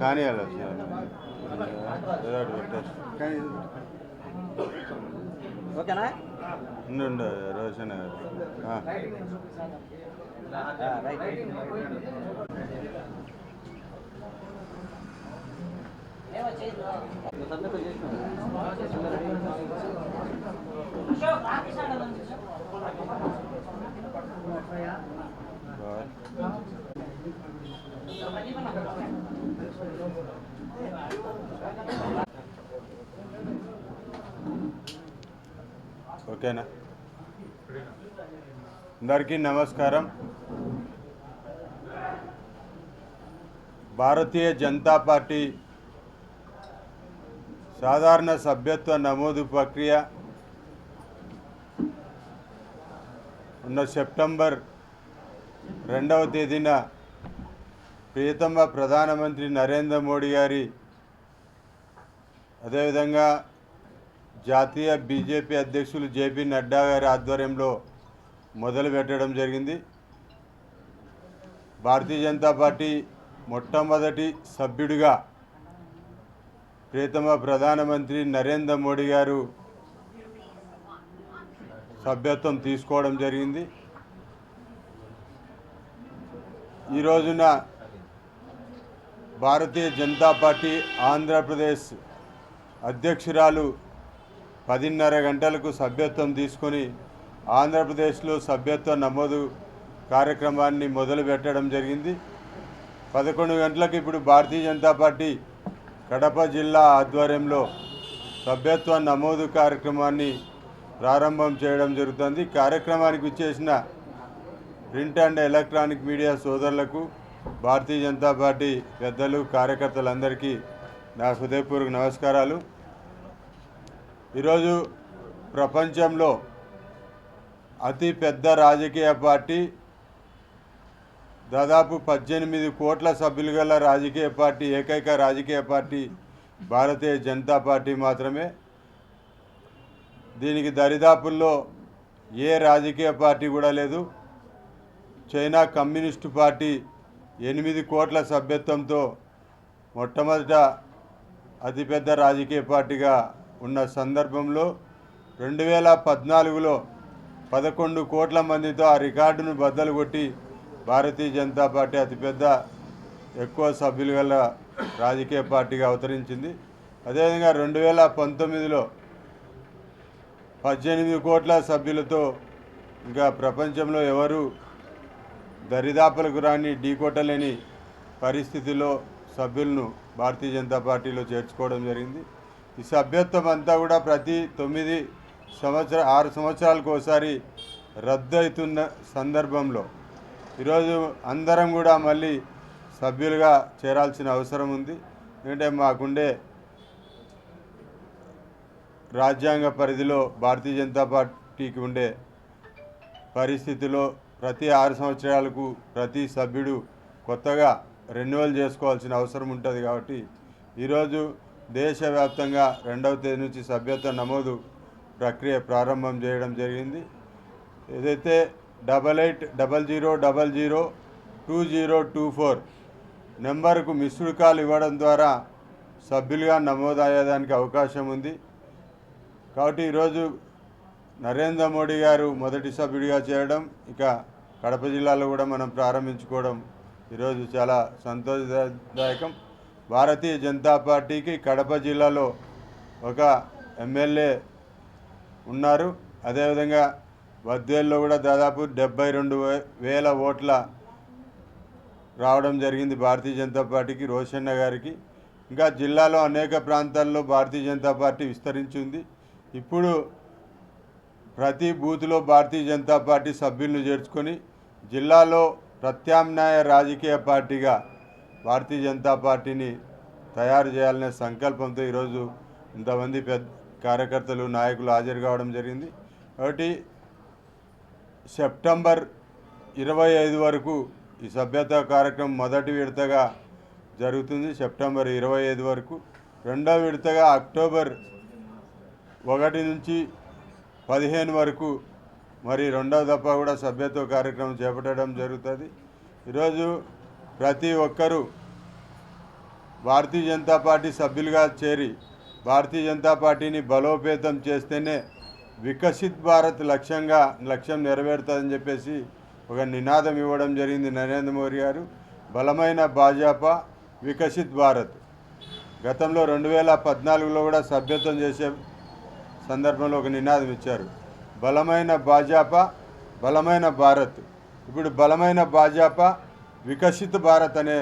కానీ అలా సార్ ఏదో ఒకటి పెట్టేసి కానీ ఓకేనా ఉండు ఉండు రోషన్ గారు ఆ. ఆ, రైట్ సబ్మిట్ బాయ్. ఓకేనా? అందరికీ నమస్కారం. భారతీయ జనతా పార్టీ సాధారణ సభ్యత్వ నమోదు ప్రక్రియ ఉన్న సెప్టెంబర్ రెండవ తేదీన ప్రియతమ ప్రధానమంత్రి నరేంద్ర మోడీ గారి అదేవిధంగా జాతీయ బీజేపీ అధ్యక్షులు జేపీ నడ్డా గారి ఆధ్వర్యంలో మొదలు పెట్టడం జరిగింది. భారతీయ జనతా పార్టీ మొట్టమొదటి సభ్యుడిగా ప్రియతమ ప్రధానమంత్రి నరేంద్ర మోడీ గారు సభ్యత్వం తీసుకోవడం జరిగింది. ఈ రోజున భారతీయ జనతా పార్టీ ఆంధ్రప్రదేశ్ అధ్యక్షురాలు పదిన్నర గంటలకు సభ్యత్వం తీసుకొని ఆంధ్రప్రదేశ్లో సభ్యత్వ నమోదు కార్యక్రమాన్ని మొదలుపెట్టడం జరిగింది. పదకొండు గంటలకు ఇప్పుడు భారతీయ జనతా పార్టీ కడప జిల్లా ఆధ్వర్యంలో సభ్యత్వ నమోదు కార్యక్రమాన్ని ప్రారంభం చేయడం జరుగుతుంది. కార్యక్రమానికి వచ్చేసిన ప్రింట్ అండ్ ఎలక్ట్రానిక్ మీడియా సోదరులకు భారతీయ జనతా పార్టీ పెద్దలు కార్యకర్తలందరికీ నా హృదయపూర్వక నమస్కారాలు. ఈరోజు ప్రపంచంలో అతి పెద్ద రాజకీయ పార్టీ దాదాపు పద్దెనిమిది కోట్ల సభ్యులు గల రాజకీయ పార్టీ ఏకైక రాజకీయ పార్టీ భారతీయ జనతా పార్టీ మాత్రమే. దీనికి దరిదాపుల్లో ఏ రాజకీయ పార్టీ కూడా లేదు. చైనా కమ్యూనిస్టు పార్టీ ఎనిమిది కోట్ల సభ్యత్వంతో మొట్టమొదట అతిపెద్ద రాజకీయ పార్టీగా ఉన్న సందర్భంలో రెండు వేల పద్నాలుగులో పదకొండు కోట్ల మందితో ఆ రికార్డును బద్దలు కొట్టి భారతీయ జనతా పార్టీ అతిపెద్ద ఎక్కువ సభ్యులు గల రాజకీయ పార్టీగా అవతరించింది. అదేవిధంగా రెండు వేల పంతొమ్మిదిలో పద్దెనిమిది కోట్ల సభ్యులతో ఇంకా ప్రపంచంలో ఎవరు దరిదాపులకు రాని ఢీకొట్టలేని పరిస్థితిలో సభ్యులను భారతీయ జనతా పార్టీలో చేర్చుకోవడం జరిగింది. ఈ సభ్యత్వం అంతా కూడా ప్రతి తొమ్మిది సంవత్సర ఆరు సంవత్సరాలకు ఒకసారి రద్దు అవుతున్న సందర్భంలో. ఈరోజు అందరం కూడా మళ్ళీ సభ్యులుగా చేరాల్సిన అవసరం ఉంది. ఎందుకంటే మాకుండే రాజ్యాంగ పరిధిలో భారతీయ జనతా పార్టీకి ఉండే పరిస్థితిలో ప్రతి ఆరు సంవత్సరాలకు ప్రతి సభ్యుడు కొత్తగా రెన్యువల్ చేసుకోవాల్సిన అవసరం ఉంటుంది కాబట్టి ఈరోజు దేశవ్యాప్తంగా రెండవ తేదీ నుంచి సభ్యత్వ నమోదు ప్రక్రియ ప్రారంభం చేయడం జరిగింది. ఏదైతే double eight double zero double zero two zero two four నెంబర్కు మిస్డ్ కాల్ ఇవ్వడం ద్వారా సభ్యులుగా నమోదయ్యేదానికి అవకాశం ఉంది. కాబట్టి ఈరోజు నరేంద్ర మోడీ గారు మొదటి సభ్యుడిగా చేయడం ఇక కడప జిల్లాలో కూడా మనం ప్రారంభించుకోవడం ఈరోజు చాలా సంతోషదాయకం. భారతీయ జనతా పార్టీకి కడప జిల్లాలో ఒక ఎమ్మెల్యే ఉన్నారు. అదేవిధంగా బద్వేల్లో కూడా దాదాపు డెబ్బై రెండు వేల ఓట్ల రావడం జరిగింది భారతీయ జనతా పార్టీకి రోషన్న గారికి. ఇంకా జిల్లాలో అనేక ప్రాంతాల్లో భారతీయ జనతా పార్టీ విస్తరించింది. ఇప్పుడు ప్రతి బూత్లో భారతీయ జనతా పార్టీ సభ్యులను చేర్చుకొని జిల్లాలో ప్రత్యామ్నాయ రాజకీయ పార్టీగా భారతీయ జనతా పార్టీని తయారు చేయాలనే సంకల్పంతో ఈరోజు ఇంతమంది పెద్ద కార్యకర్తలు నాయకులు హాజరు కావడం జరిగింది. కాబట్టి సెప్టెంబర్ ఇరవై ఐదు వరకు ఈ సభ్యత కార్యక్రమం మొదటి విడతగా జరుగుతుంది. సెప్టెంబర్ ఇరవై ఐదు వరకు. రెండో విడతగా అక్టోబర్ ఒకటి నుంచి పదిహేను వరకు మరి రెండవ దఫా కూడా సభ్యత్వ కార్యక్రమం చేపట్టడం జరుగుతుంది. ఈరోజు ప్రతి ఒక్కరూ భారతీయ జనతా పార్టీ సభ్యులుగా చేరి భారతీయ జనతా పార్టీని బలోపేతం చేస్తేనే వికసిత్ భారత్ లక్ష్యంగా లక్ష్యం నెరవేరుతుందని చెప్పేసి ఒక నినాదం ఇవ్వడం జరిగింది నరేంద్ర మోడీ గారు. బలమైన భాజపా వికసిత్ భారత్. గతంలో రెండు వేల పద్నాలుగులో కూడా సభ్యత్వం చేసే సందర్భంలో ఒక నినాదం ఇచ్చారు. బలమైన భాజపా బలమైన భారత్. ఇప్పుడు బలమైన భాజపా వికసిత్ భారత్ అనే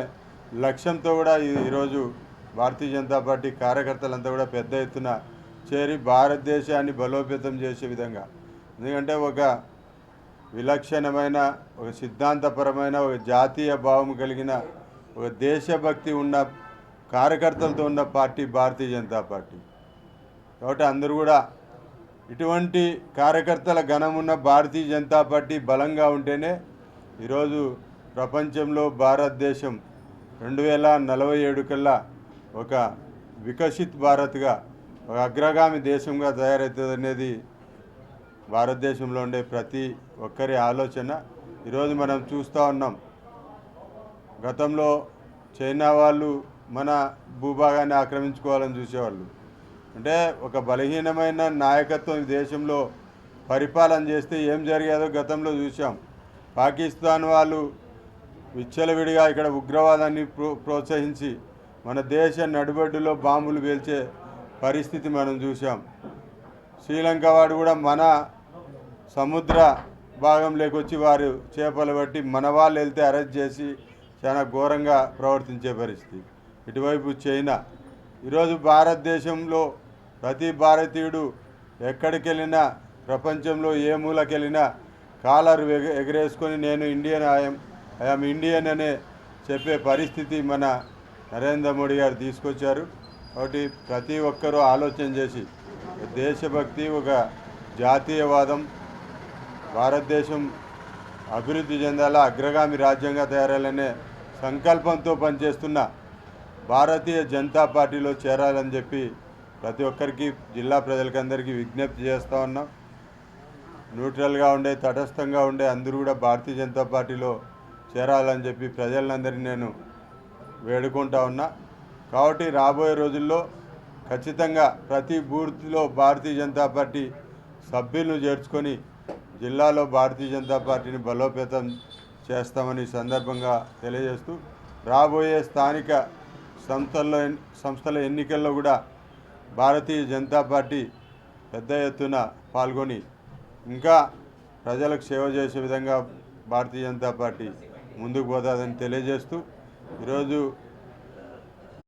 లక్ష్యంతో కూడా ఈరోజు భారతీయ జనతా పార్టీ కార్యకర్తలంతా కూడా పెద్ద ఎత్తున చేరి భారతదేశాన్ని బలోపేతం చేసే విధంగా. ఎందుకంటే ఒక విలక్షణమైన ఒక సిద్ధాంతపరమైన ఒక జాతీయ భావం కలిగిన ఒక దేశభక్తి ఉన్న కార్యకర్తలతో ఉన్న పార్టీ భారతీయ జనతా పార్టీ. కాబట్టి అందరూ కూడా ఇటువంటి కార్యకర్తల ఘనమున్న భారతీయ జనతా పార్టీ బలంగా ఉంటేనే ఈరోజు ప్రపంచంలో భారతదేశం రెండు వేల నలభై ఏడు కల్లా ఒక వికసిత్ భారత్గా ఒక అగ్రగామి దేశంగా తయారవుతుంది అనేది భారతదేశంలో ఉండే ప్రతి ఒక్కరి ఆలోచన. ఈరోజు మనం చూస్తూ ఉన్నాం గతంలో చైనా వాళ్ళు మన భూభాగాన్ని ఆక్రమించుకోవాలని చూసేవాళ్ళు. అంటే ఒక బలహీనమైన నాయకత్వం దేశంలో పరిపాలన చేస్తే ఏం జరిగేదో గతంలో చూసాం పాకిస్తాన్ వాళ్ళు విచ్చలవిడిగా ఇక్కడ ఉగ్రవాదాన్ని ప్రో ప్రోత్సహించి మన దేశ నడిబడ్డులో బాంబులు పేల్చే పరిస్థితి మనం చూసాం శ్రీలంక వాడు కూడా మన సముద్ర భాగంలోకి వచ్చి వారు చేపలు పట్టి మన వాళ్ళు వెళ్తే అరెస్ట్ చేసి చాలా ఘోరంగా ప్రవర్తించే పరిస్థితి. ఇటువైపు చైనా. ఈరోజు భారతదేశంలో ప్రతి భారతీయుడు ఎక్కడికి వెళ్ళినా ప్రపంచంలో ఏ మూలకెళ్ళినా కాలర్ ఎగ- ఎగరేసుకొని నేను ఇండియన్ ఐఎమ్ ఐఎమ్ ఇండియన్ అనే చెప్పే పరిస్థితి మన నరేంద్ర మోడీ గారు తీసుకొచ్చారు. కాబట్టి ప్రతి ఒక్కరూ ఆలోచన చేసి దేశభక్తి ఒక జాతీయవాదం. భారతదేశం అభివృద్ధి చెందాలా అగ్రగామి రాజ్యంగా తయారాలనే సంకల్పంతో పనిచేస్తున్న భారతీయ జనతా పార్టీలో చేరాలని చెప్పి ప్రతి ఒక్కరికి జిల్లా ప్రజలకందరికీ విజ్ఞప్తి చేస్తూ ఉన్నాం. న్యూట్రల్గా ఉండే తటస్థంగా ఉండే అందరూ కూడా భారతీయ జనతా పార్టీలో చేరాలని చెప్పి ప్రజలందరినీ నేను వేడుకుంటా ఉన్నా. కాబట్టి రాబోయే రోజుల్లో ఖచ్చితంగా ప్రతి బూత్లో భారతీయ జనతా పార్టీ సభ్యులను చేర్చుకొని జిల్లాలో భారతీయ జనతా పార్టీని బలోపేతం చేస్తామని సందర్భంగా తెలియజేస్తూ రాబోయే స్థానిక సంస్థల్లో సంస్థల ఎన్నికల్లో కూడా భారతీయ జనతా పార్టీ పెద్ద ఎత్తున పాల్గొని ఇంకా ప్రజలకు సేవ చేసే విధంగా భారతీయ జనతా పార్టీ ముందుకు పోతుందని తెలియజేస్తూ ఈరోజు